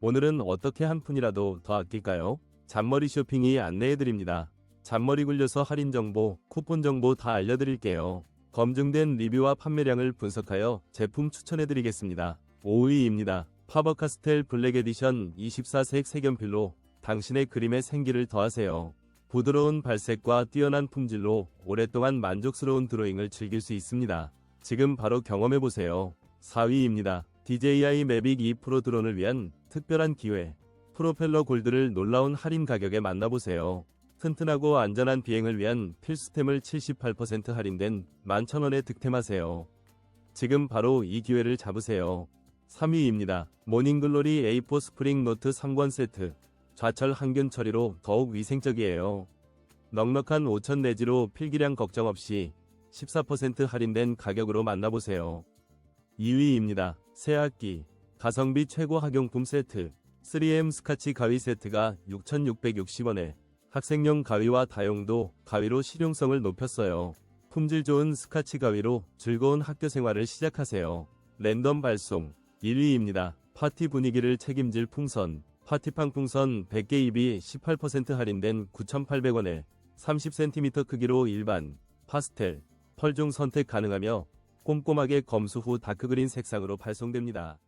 오늘은 어떻게 한 푼이라도 더 아낄까요? 잔머리 쇼핑이 안내해드립니다. 잔머리 굴려서 할인 정보, 쿠폰 정보 다 알려드릴게요. 검증된 리뷰와 판매량을 분석하여 제품 추천해드리겠습니다. 5위입니다. 파버카스텔 블랙 에디션 24색 색연필로 당신의 그림에 생기를 더하세요. 부드러운 발색과 뛰어난 품질로 오랫동안 만족스러운 드로잉을 즐길 수 있습니다. 지금 바로 경험해보세요. 4위입니다. DJI 매빅 2 프로 드론을 위한 특별한 기회. 프로펠러 골드를 놀라운 할인 가격에 만나보세요. 튼튼하고 안전한 비행을 위한 필수템을 78% 할인된 11,000원에 득템하세요. 지금 바로 이 기회를 잡으세요. 3위입니다. 모닝글로리 A4 스프링 노트 3권 세트. 좌철 항균 처리로 더욱 위생적이에요. 넉넉한 5천 내지로 필기량 걱정 없이 14% 할인된 가격으로 만나보세요. 2위입니다. 새학기 가성비 최고 학용품 세트 3M 스카치 가위 세트가 6,660원에 학생용 가위와 다용도 가위로 실용성을 높였어요. 품질 좋은 스카치 가위로 즐거운 학교 생활을 시작하세요. 랜덤 발송 1위입니다. 파티 분위기를 책임질 풍선 파티팡 풍선 100개 입이 18% 할인된 9,800원에 30cm 크기로 일반, 파스텔, 펄 중 선택 가능하며 꼼꼼하게 검수 후 다크그린 색상으로 발송됩니다.